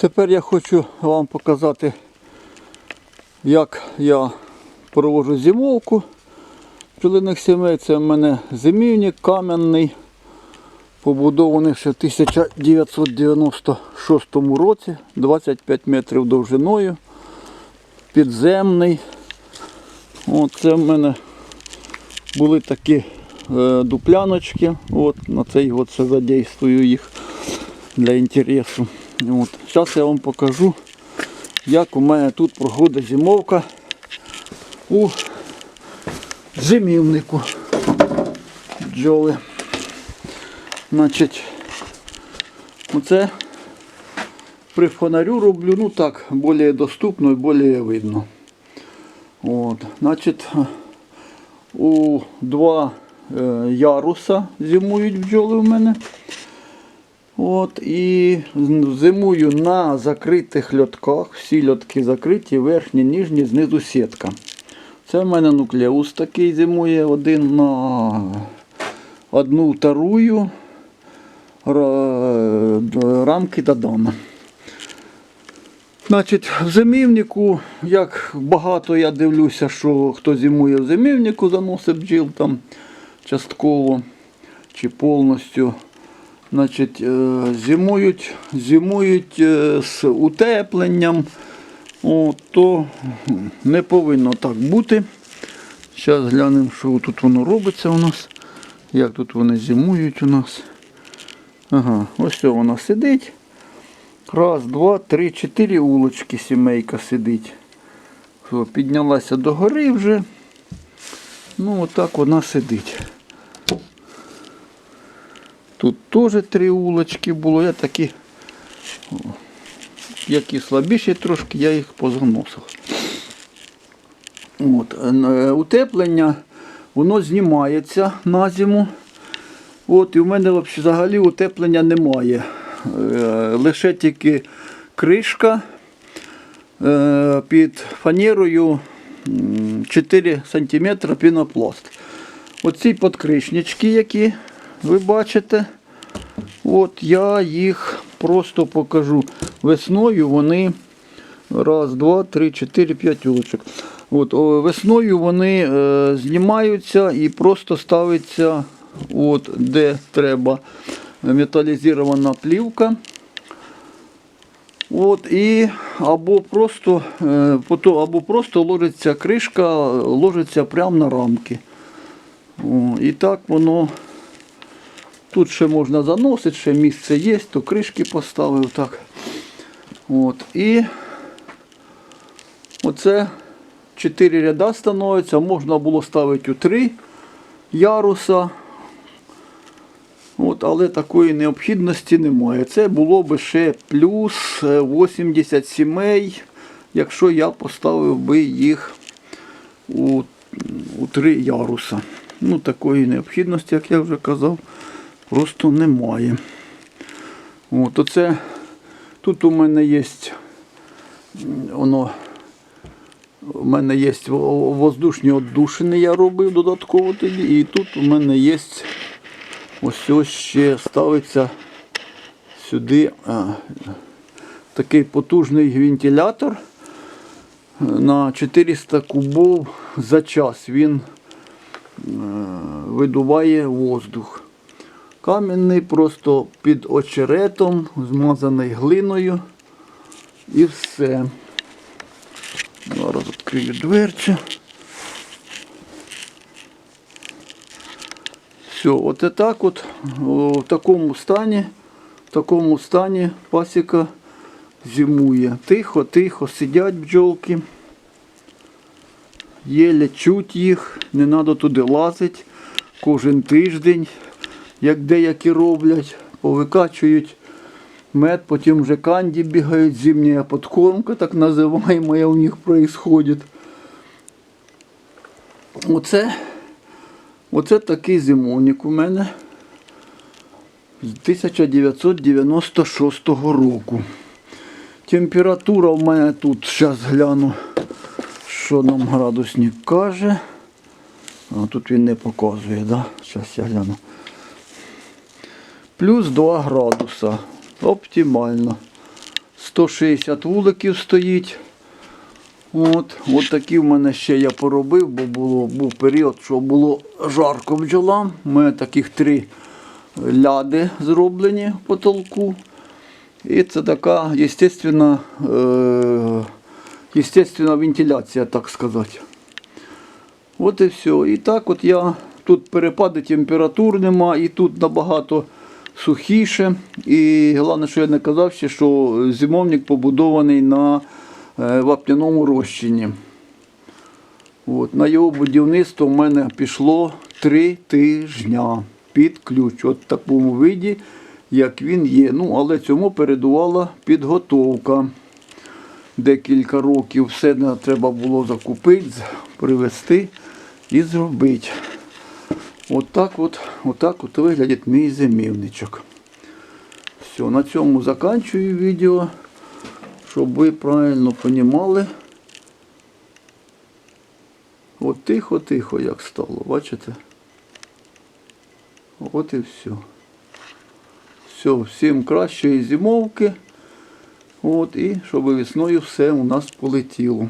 Тепер я хочу вам показати, як я проводжу зимовку пчелиних сімей. Це в мене зимівник кам'яний, побудований ще в 1996 році, 25 метрів довжиною, підземний. Це в мене були такі е, дупляночки. На цей год задействую їх для інтересу. От. Зараз я вам покажу, як у мене тут проходить зимовка у зимівнику бджоли. Значить, оце при фонарю роблю, ну так, більш доступно і більш видно. От. Значить, у два е, яруса зимують бджоли у мене. От, і зимую на закритих льотках. Всі льотки закриті, верхні, ніжні, знизу сітка. Це в мене нуклеус такий зимує один на одну вторую ра- рамки додому. Значить, в зимівнику, як багато я дивлюся, що хто зимує в зимівнику, заносить бджіл там частково чи повністю. Значить, е, зимують, зимують е, з утепленням, О, то не повинно так бути. Зараз глянемо, що тут воно робиться у нас. Як тут вони зимують у нас. Ага, ось вона сидить. Раз, два, три, чотири улочки сімейка сидить. Піднялася до гори вже. Ну, отак вона сидить. Тут теж три улочки було. Я такі, які слабіші трошки, я їх позаносив. От, е, утеплення, воно знімається на зиму. От, і в мене взагалі утеплення немає. Е, Лише тільки кришка е, під фанерою 4 см пінопласт. Оці подкришнички, які ви бачите, от я їх просто покажу. Весною вони раз, два, три, чотири, п'ять улочок. От, весною вони е, знімаються і просто ставиться, от, де треба металізована плівка. От, і або просто, е, або просто ложиться кришка, ложиться прямо на рамки. О, і так воно. Тут ще можна заносити, ще місце є, то кришки поставив так. От, і оце 4 ряда становиться, можна було ставити у 3 яруса. От, але такої необхідності немає. Це було би ще плюс е, 80 сімей, якщо я поставив би їх у, у 3 яруса. Ну, такої необхідності, як я вже казав, просто немає. От, оце, тут у мене є воно. У мене є воздушні отдушини, я робив додатково тоді. І тут у мене є ось ось ще ставиться сюди а, такий потужний вентилятор на 400 кубов за час. Він е, видуває воздух. Кам'яний просто під очеретом, змазаний глиною і все. Зараз відкрию дверцю. Все, от і так от, в такому стані, в такому стані пасіка зимує. Тихо, тихо, сидять бджолки. Єле чуть їх, не треба туди лазити. Кожен тиждень, як деякі роблять, повикачують мед, потім вже канді бігають, зимня подкормка, так називаємо, у них происходит. Оце, оце такий зимовник у мене з 1996 року. Температура в мене тут, зараз гляну, що нам градусник каже. А тут він не показує, да? Зараз я гляну. Плюс 2 градуса. Оптимально. 160 вуликів стоїть. От, от такі в мене ще я поробив, бо було, був період, що було жарко бджолам. У мене таких три ляди зроблені в потолку. І це така естественна, е, естественна вентиляція, так сказати. От і все. І так от я тут перепади температур нема, і тут набагато сухіше. І головне, що я не казав ще, що зимовник побудований на е, вапняному розчині. От, на його будівництво в мене пішло три тижня під ключ. От в такому виді, як він є. Ну, але цьому передувала підготовка. Декілька років все треба було закупити, привезти і зробити. Отак от, отак от виглядить мій зимівничок. Все, на цьому заканчую відео, щоб ви правильно розуміли. От тихо-тихо як стало, бачите? От і все. Все, всім кращої зимовки. От, і щоб весною все у нас полетіло.